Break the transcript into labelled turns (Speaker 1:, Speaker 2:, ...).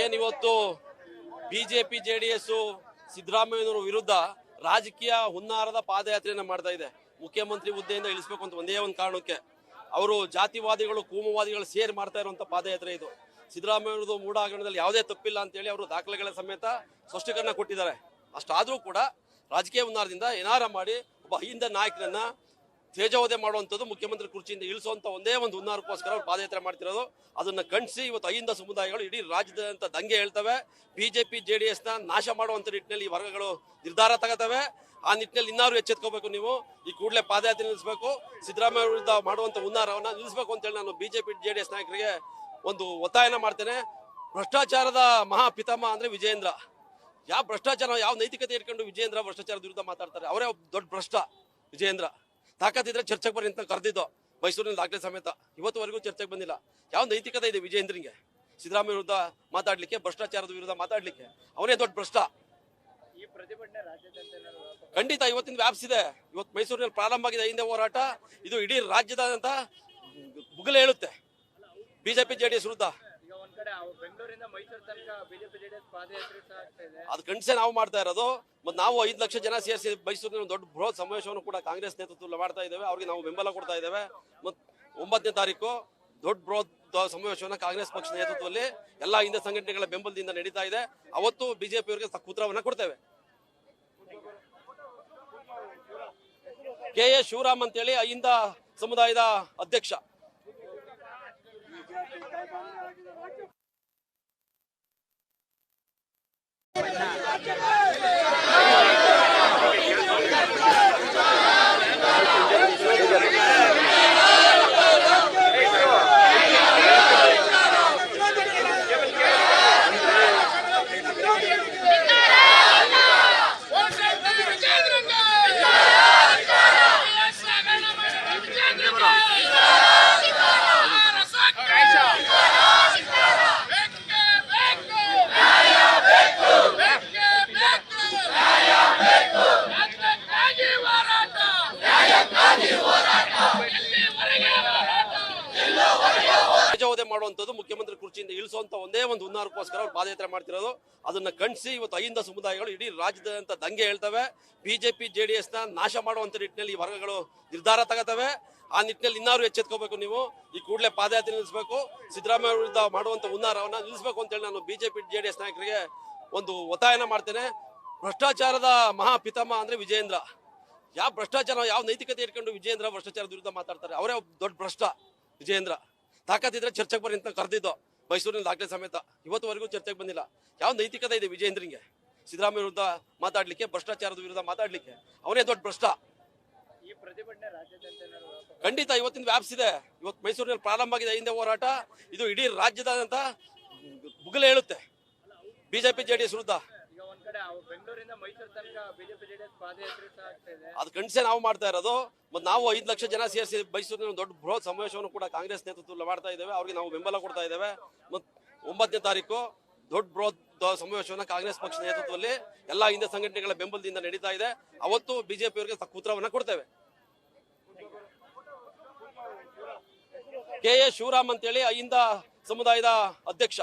Speaker 1: ಏನಿವತ್ತು BJP J D S ಸಿದ್ದರಾಮಯ್ಯನವರ ವಿರುದ್ಧ ರಾಜಕೀಯ ಹುನ್ನಾರದ ಪಾದಯಾತ್ರೆಯನ್ನ ಮಾಡ್ತಾ ಇದೆ. ಮುಖ್ಯಮಂತ್ರಿ ಹುದ್ದೆಯಿಂದ ಇಳಿಸ್ಬೇಕು ಅಂತ ಒಂದೇ ಒಂದು ಕಾರಣಕ್ಕೆ. ಅವರು ಜಾತಿವಾದಿಗಳು, ಕೋಮುವಾದಿಗಳು ಸೇರಿ ಮಾಡ್ತಾ ಇರುವಂತ ಪಾದಯಾತ್ರೆ ಇದು. ಸಿದ್ದರಾಮಯ್ಯವ್ರದ್ದು ಮೂಢ ಹಗರಣದಲ್ಲಿ ಯಾವುದೇ ತಪ್ಪಿಲ್ಲ ಅಂತೇಳಿ ಅವರು ದಾಖಲೆಗಳ ಸಮೇತ ಸ್ಪಷ್ಟೀಕರಣ ಕೊಟ್ಟಿದ್ದಾರೆ. ಅಷ್ಟಾದರೂ ಕೂಡ ರಾಜಕೀಯ ಹುನ್ನಾರದಿಂದ ಏನಾರ ಮಾಡಿ ಒಬ್ಬ ಹಿಂದ ನಾಯಕನನ್ನ ತೇಜೋವಧೆ ಮಾಡುವಂಥದ್ದು ಮುಖ್ಯಮಂತ್ರಿ ಕುರ್ಚಿಯಿಂದ ಇಳಿಸುವಂಥ ಒಂದೇ ಒಂದು ಹುನ್ನಾರಕ್ಕೋಸ್ಕರ ಅವ್ರು ಪಾದಯಾತ್ರೆ ಮಾಡ್ತಿರೋದು. ಅದನ್ನು ಖಂಡಿಸಿ ಇವತ್ತು ಅಹಿಂದ ಸಮುದಾಯಗಳು ಇಡೀ ರಾಜ್ಯದಂತ ದಂಗೆ ಹೇಳ್ತವೆ. ಬಿಜೆಪಿ ಜೆ ಡಿ ಎಸ್ನ ನಾಶ ಮಾಡುವಂಥ ನಿಟ್ಟಿನಲ್ಲಿ ಈ ವರ್ಗಗಳು ನಿರ್ಧಾರ ತಗೋತವೆ. ಆ ನಿಟ್ಟಿನಲ್ಲಿ ಇನ್ನಾರು ಎಚ್ಚೆತ್ಕೋಬೇಕು ನೀವು? ಈ ಕೂಡಲೇ ಪಾದಯಾತ್ರೆ ನಿಲ್ಲಿಸಬೇಕು. ಸಿದ್ದರಾಮಯ್ಯ ವಿರುದ್ಧ ಮಾಡುವಂಥ ಹುನ್ನಾರವನ್ನು ನಿಲ್ಲಿಸಬೇಕು ಅಂತೇಳಿ ನಾನು ಬಿಜೆಪಿ ಜೆ ಡಿ ಎಸ್ ನಾಯಕರಿಗೆ ಒಂದು ಒತ್ತಾಯನ ಮಾಡ್ತೇನೆ. ಭ್ರಷ್ಟಾಚಾರದ ಮಹಾ ಪಿತಾಮಹ ಅಂದರೆ ವಿಜೇಂದ್ರ ಯಾವ ಭ್ರಷ್ಟಾಚಾರ, ಯಾವ ನೈತಿಕತೆ ಇಟ್ಕೊಂಡು ವಿಜೇಂದ್ರ ಭ್ರಷ್ಟಾಚಾರದ ವಿರುದ್ಧ ಮಾತಾಡ್ತಾರೆ? ಅವರೇ ದೊಡ್ಡ ಭ್ರಷ್ಟ ವಿಜೇಂದ್ರ ತಾಕತ್ತಿದ್ರೆ ಚರ್ಚೆಗೆ ಬರ್ರಿ ಅಂತ ಕರೆದಿದ್ದು ಮೈಸೂರಿನ ದಾಖಲೆ ಸಮೇತ. ಇವತ್ತುವರೆಗೂ ಚರ್ಚೆಗೆ ಬಂದಿಲ್ಲ. ಯಾವ ನೈತಿಕತೆ ಇದೆ ವಿಜೇಂದ್ರಿಗೆ ಸಿದ್ದರಾಮಯ್ಯ ವಿರುದ್ಧ ಮಾತಾಡ್ಲಿಕ್ಕೆ ಭ್ರಷ್ಟಾಚಾರದ ವಿರುದ್ಧ ಮಾತಾಡ್ಲಿಕ್ಕೆ. ಅವನೇ ದೊಡ್ಡ ಭ್ರಷ್ಟ. ಖಂಡಿತ ಇವತ್ತಿನ ವ್ಯಾಪಿಸಿದೆ. ಇವತ್ತು ಮೈಸೂರಿನಲ್ಲಿ ಪ್ರಾರಂಭ ಆಗಿದೆ ಹಿಂದೆ ಹೋರಾಟ. ಇದು ಇಡೀ ರಾಜ್ಯದಾದಂತ ಬುಗಲೆ ಹೇಳುತ್ತೆ. ಬಿಜೆಪಿ ಜೆಡಿಎಸ್ ವಿರುದ್ಧ. ಅದು ಖಂಡಿಸಿ ನಾವು ಮಾಡ್ತಾ ಇರೋದು. ಮತ್ತು ನಾವು ಐದು ಲಕ್ಷ ಜನ ಸೇರಿಸಿ ಮೈಸೂರಿನ ದೊಡ್ಡ ಬೃಹತ್ ಸಮಾವೇಶವನ್ನು ಕೂಡ ಕಾಂಗ್ರೆಸ್ ನೇತೃತ್ವದಲ್ಲಿ ಮಾಡ್ತಾ ಇದ್ದೇವೆ. ಅವ್ರಿಗೆ ನಾವು ಬೆಂಬಲ ಕೊಡ್ತಾ ಇದ್ದೇವೆ. ಮತ್ತು ಒಂಬತ್ತನೇ ತಾರೀಕು ದೊಡ್ಡ ಬೃಹತ್ ಸಮಾವೇಶವನ್ನು ಕಾಂಗ್ರೆಸ್ ಪಕ್ಷದ ನೇತೃತ್ವದಲ್ಲಿ ಎಲ್ಲಾ ಹಿಂದೆ ಸಂಘಟನೆಗಳ ಬೆಂಬಲದಿಂದ ನಡೀತಾ ಇದೆ. ಅವತ್ತು ಬಿಜೆಪಿ ಅವರಿಗೆ ತಕ್ಕ ಉತ್ತರವನ್ನ ಕೊಡ್ತೇವೆ. ಕೆ ಎ ಶಿವರಾಮ್ ಅಂತೇಳಿ ಅಹಿಂದ ಸಮುದಾಯದ ಅಧ್ಯಕ್ಷ. ಮಾಡುವಂಥದ್ದು ಮುಖ್ಯಮಂತ್ರಿ ಕುರ್ಚಿಯಿಂದ ಇಳಿಸುವಂತ ಒಂದೇ ಒಂದು ಹುನ್ನಾರಕ್ಕೋಸ್ಕರ ಅವ್ರು ಪಾದಯಾತ್ರೆ ಮಾಡ್ತಿರೋದು. ಅದನ್ನ ಖಂಡಿಸಿ ಇವತ್ತು ಅಹಿಂದ ಸಮುದಾಯಗಳು ಇಡೀ ಅಂತ ದಂಗೆ ಹೇಳ್ತವೆ. ಬಿಜೆಪಿ ಜೆ ಡಿ ನ ನಾಶ ಮಾಡುವಂತ ನಿಟ್ಟಿನಲ್ಲಿ ಈ ವರ್ಗಗಳು ನಿರ್ಧಾರ ತಗೋತವೆ. ಆ ನಿಟ್ಟಿನಲ್ಲಿ ಇನ್ನಾರು ಎಚ್ಚೆತ್ಕೋಬೇಕು ನೀವು. ಈ ಕೂಡಲೇ ಪಾದಯಾತ್ರೆ ನಿಲ್ಲಿಸಬೇಕು. ಸಿದ್ದರಾಮಯ್ಯ ವಿರುದ್ಧ ಮಾಡುವಂತ ಹುನ್ನಾರವನ್ನ ನಿಲ್ಲಿಸಬೇಕು ಅಂತೇಳಿ ನಾನು ಬಿಜೆಪಿ ಜೆ ಡಿ ಎಸ್ ನಾಯಕರಿಗೆ ಒಂದು ಒತ್ತಾಯನ ಮಾಡ್ತೇನೆ. ಭ್ರಷ್ಟಾಚಾರದ ಮಹಾ ಪಿತಾಮಹ ಅಂದ್ರೆ ವಿಜೇಂದ್ರ ಯಾವ ಭ್ರಷ್ಟಾಚಾರ, ಯಾವ ನೈತಿಕತೆ ಇಟ್ಕೊಂಡು ವಿಜೇಂದ್ರ ಭ್ರಷ್ಟಾಚಾರದ ವಿರುದ್ಧ ಮಾತಾಡ್ತಾರೆ? ಅವರೇ ದೊಡ್ಡ ಭ್ರಷ್ಟ ವಿಜೇಂದ್ರ ತಾಕತ್ತಿದ್ರೆ ಚರ್ಚೆಗೆ ಬರ್ರಿ ಅಂತ ಕರೆದಿದ್ದು ಮೈಸೂರಿನ ದಾಖಲೆ ಸಮೇತ. ಇವತ್ತುವರೆಗೂ ಚರ್ಚೆಗೆ ಬಂದಿಲ್ಲ. ಯಾವ ನೈತಿಕತೆ ಇದೆ ವಿಜೇಂದ್ರಿಗೆ ಸಿದ್ದರಾಮಯ್ಯ ವಿರುದ್ಧ ಮಾತಾಡ್ಲಿಕ್ಕೆ, ಭ್ರಷ್ಟಾಚಾರದ ವಿರುದ್ಧ ಮಾತಾಡ್ಲಿಕ್ಕೆ. ಅವನೇ ದೊಡ್ಡ ಭ್ರಷ್ಟ. ಖಂಡಿತ ಇವತ್ತಿನ ವ್ಯಾಪಿಸಿದೆ ಇವತ್ತು ಮೈಸೂರಿನಲ್ಲಿ ಪ್ರಾರಂಭ ಆಗಿದೆ ಹಿಂದೆ ಹೋರಾಟ. ಇದು ಇಡೀ ರಾಜ್ಯದಾದ್ಯಂತ ಮುಗಿಲು ಹೇಳುತ್ತೆ ಬಿಜೆಪಿ, ಜೆಡಿಎಸ್ ವಿರುದ್ಧ. ಅದು ಖಂಡಿಸಿ ನಾವು ಮಾಡ್ತಾ ಇರೋದು. ಮತ್ತೆ ನಾವು ಐದು ಲಕ್ಷ ಜನ ಸೇರಿಸಿ ಮೈಸೂರಿನ ದೊಡ್ಡ ಬೃಹತ್ ಸಮಾವೇಶವನ್ನು ಕೂಡ ಕಾಂಗ್ರೆಸ್ ನೇತೃತ್ವದಲ್ಲಿ ಮಾಡ್ತಾ ಇದ್ದೇವೆ. ಅವ್ರಿಗೆ ನಾವು ಬೆಂಬಲ ಕೊಡ್ತಾ ಇದ್ದೇವೆ. ಮತ್ತು ಒಂಬತ್ತನೇ ತಾರೀಕು ದೊಡ್ಡ ಬೃಹತ್ ಸಮಾವೇಶವನ್ನು ಕಾಂಗ್ರೆಸ್ ಪಕ್ಷದ ನೇತೃತ್ವದಲ್ಲಿ ಎಲ್ಲಾ ಹಿಂದೆ ಸಂಘಟನೆಗಳ ಬೆಂಬಲದಿಂದ ನಡೀತಾ ಇದೆ. ಅವತ್ತು ಬಿಜೆಪಿ ಅವರಿಗೆ ಉತ್ತರವನ್ನ ಕೊಡ್ತೇವೆ. ಕೆ ಎ ಶಿವರಾಮ್ ಅಂತೇಳಿ ಅಹಿಂದ ಸಮುದಾಯದ ಅಧ್ಯಕ್ಷ.